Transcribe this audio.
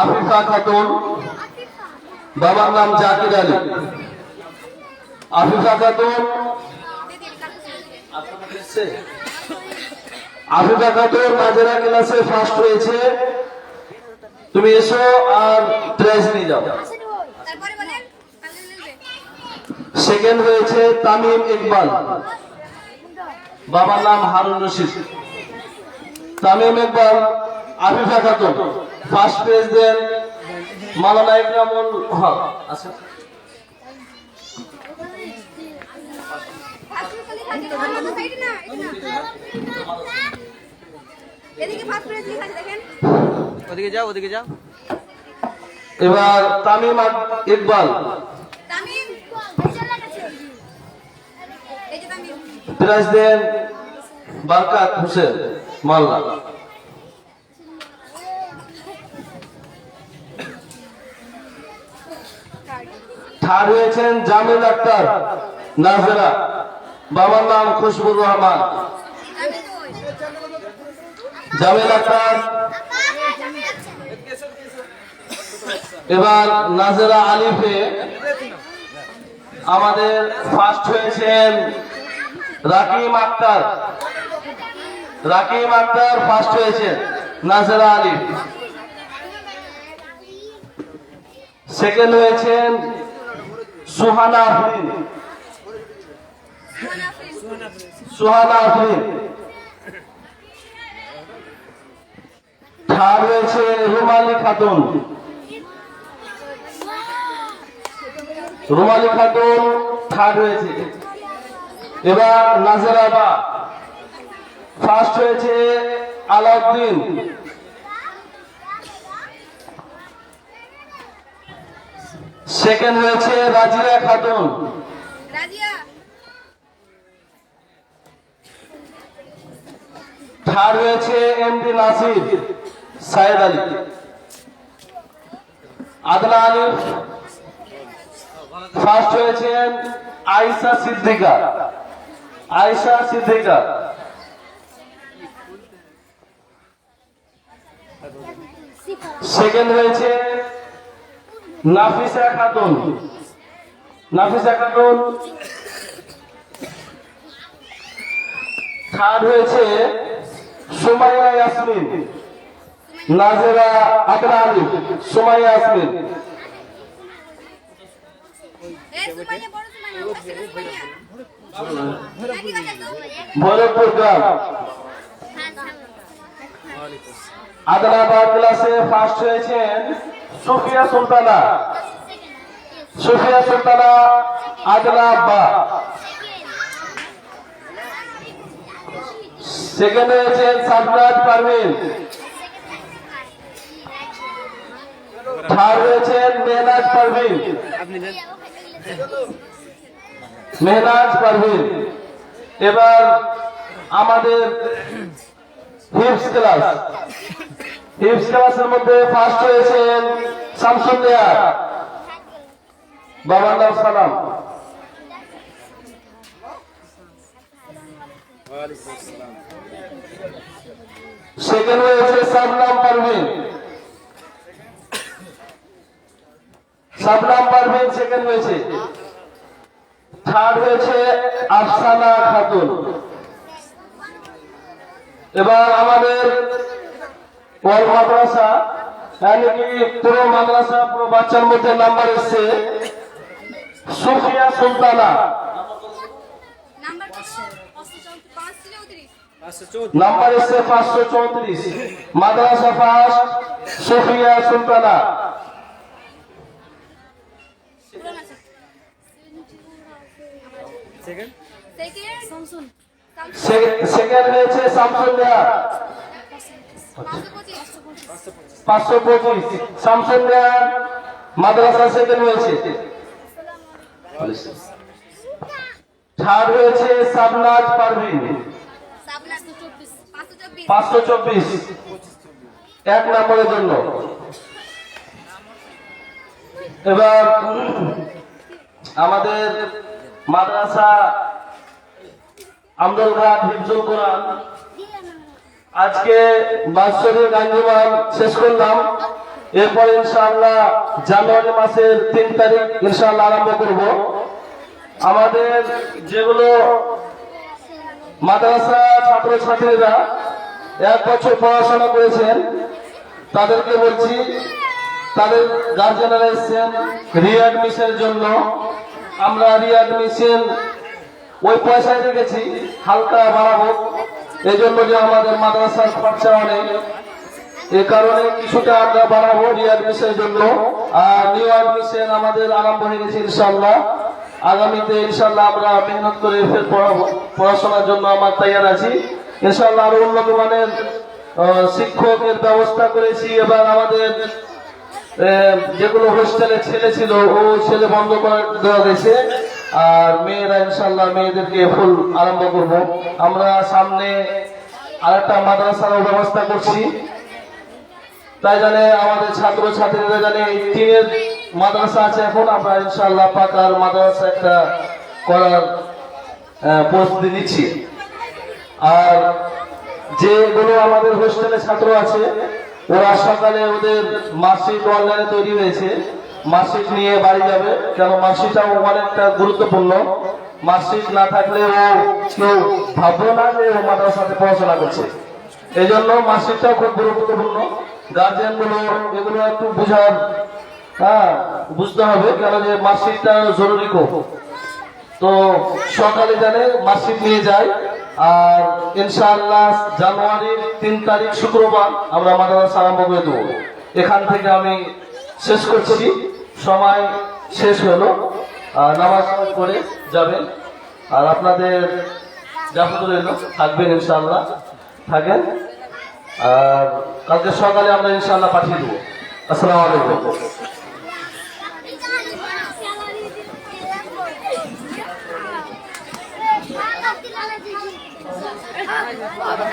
আফিফা খাতুন। বাবার নাম জাকির আলী। আফিফা খাতুন। আফিফা খাতুন নাজেরা ক্লাসে ফার্স্ট হয়েছে তুমি এসো আর প্রাইজ নিয়ে যাও। সেকেন্ড হয়েছে তামিম ইকবাল। বাবার নাম Harun Rashid. Tamim Iqbal Afifa Khatun first page then Maulana Ikramul Haque. আচ্ছা। ওদিকে যাও ওদিকে যাও। এবার তামিম ইকবাল। প্রাইজ দেন বারকাত হোসেন মাল্লা থার্ড হয়েছেন জামিল আক্তার। নাজরা, বাবার নাম খুশবুর রহমান। জামিল আক্তার। এবার নাজরা আলিফে আমাদের ফার্স্ট হয়েছেন রাকিম আক্তার। রাকিম আক্তার ফার্স্ট হয়েছেন নাজরা আলিফ। সেকেন্ড হয়েছেন সুহানা আফরিন সুহানা হয়েছে রুমালি খাতুন। রুমালি খাতুন থার্ড হয়েছে এবার নাজেরা বা ফার্স্ট হয়েছে আলাউদ্দিন। সেকেন্ড হয়েছে রাজিয়া খাতুন। থার্ড হয়েছে এমডি নাসির সাইদ আলী। আদনা আলী। ফার্স্ট হয়েছেন আয়েশা সিদ্দিকা। আয়েশা সিদ্দিকা। সেকেন্ড হয়েছে নাফিসা খাতুন নাফিসা খাতুন থার্ড হয়েছে সুমাইয়া ইয়াসমিন। নাজেরা আদনা আলী সুমাইয়া ইয়াসমিন। ভৈরবপুর গ্রাম আদনাবাদ ক্লাসে ফার্স্ট হয়েছেন সুফিয়া সুলতানা। সুফিয়া সুলতানা আদনাবা সেকেন্ড হয়েছেন সাবরাজ পারভিন। থার্ড হয়েছেন মেহনাজ পারভিন। মেহনাজ পারভিন। এবার আমাদের হিপস ক্লাস। হিপস ক্লাসের মধ্যে ফার্স্ট হয়েছেন শামসুল নেয়ার বাবার নাম সালাম। সেকেন্ড হয়েছে সাবনাম পারভিন। সাবনাম পারভিন সেকেন্ড হয়েছে। থার্ড হয়েছে আফসানা খাতুন। এবার আমাদের পর মাদ্রাসা কি পুরো মাদ্রাসা পুরো বাচ্চার মধ্যে নাম্বার এসছে? সুফিয়া সুলতানা। নাম্বার এসছে পাঁচশো চৌত্রিশ। মাদ্রাসা পাস সুফিয়া সুলতানা। সেকেন্ড হয়েছে শামসুল পাঁচশো পঁচিশ। শামসুল মাদ্রাসা সেকেন্ড হয়েছে। চব্বিশ। এক নম্বরের জন্য। এবার আমাদের মাদ্রাসা আমদুল ঘাট হিফজুল কোরআন। আজকে বাৎসরিক আঞ্জুমান শেষ করলাম। এরপর ইনশাআল্লাহ জানুয়ারি মাসের তিন তারিখ ইনশাআল্লাহ আরম্ভ করব। আমাদের যেগুলো মাদ্রাসা ছাত্রছাত্রীরা এক বছর পড়াশোনা করেছেন, তাদেরকে বলছি, তাদের গার্জেনারা এসছেন রিঅ্যাডমিশনের জন্য। আমরা রিঅ্যাডমিশন ওই পয়সায় রেখেছি, হালকা বাড়াবো। এই জন্য যে আমাদের মাদ্রাসার খরচা অনেক, এ কারণে কিছুটা আমরা বাড়াবো রিঅ্যাডমিশনের জন্য। আর নিউ অ্যাডমিশন আমাদের আরম্ভ হয়ে গেছে ইনশাল্লাহ আগামীতে ইনশাল্লাহ আমরা মেহনত করে ফের পড়াশোনার জন্য আমার তৈয়ার আছি। ইনশাল্লাহ আরও উন্নত মানের শিক্ষকের ব্যবস্থা করেছি। এবার আমাদের যেগুলো হোস্টেলে ছেলে ছিল, ও ছেলে বন্ধ করে দেওয়া গেছে আর মেয়েরা ইনশাল্লাহ মেয়েদেরকে ফুল আরম্ভ করব। আমরা সামনে আরেকটা মাদ্রাসার ব্যবস্থা করছি। তাই জানে আমাদের ছাত্র ছাত্রীরা জানে এই টিনের মাদ্রাসা আছে এখন। আমরা ইনশাল্লাহ পাকার মাদ্রাসা একটা করার প্রস্তুতি নিচ্ছি। আর যেগুলো আমাদের হোস্টেলে ছাত্র আছে, ওরা সকালে ওদের মার্কশিট অনলাইনে তৈরি হয়েছে। মার্কশিট নিয়ে বাড়ি যাবে। কেন মার্কশিটটাও অনেকটা গুরুত্বপূর্ণ। মার্কশিট না থাকলে ও কেউ ভাববো না যে ও মাদ্রাসাতে পড়াশোনা করছে। এই জন্য মার্কশিটটাও খুব গুরুত্বপূর্ণ। গার্জেনগুলো এগুলো একটু বুঝার হ্যাঁ বুঝতে হবে কেন যে মার্কশিটটা জরুরি খুব। তো সকালে জানে মার্কশিট নিয়ে যায়, আর ইনশাআল্লাহ জানুয়ারির তিন তারিখ শুক্রবার আমরা মাদ্রাসা আরম্ভ করে দেবো। এখান থেকে আমি শেষ করছি। সময় শেষ হলো। আর নামাজ পড়ে যাবেন। আর আপনাদের যাবতীয় রইল থাকবেন ইনশাআল্লাহ। থাকেন। আর কালকে সকালে আমরা ইনশাআল্লাহ পাঠিয়ে দেবো। আসসালামু আলাইকুম। Ah,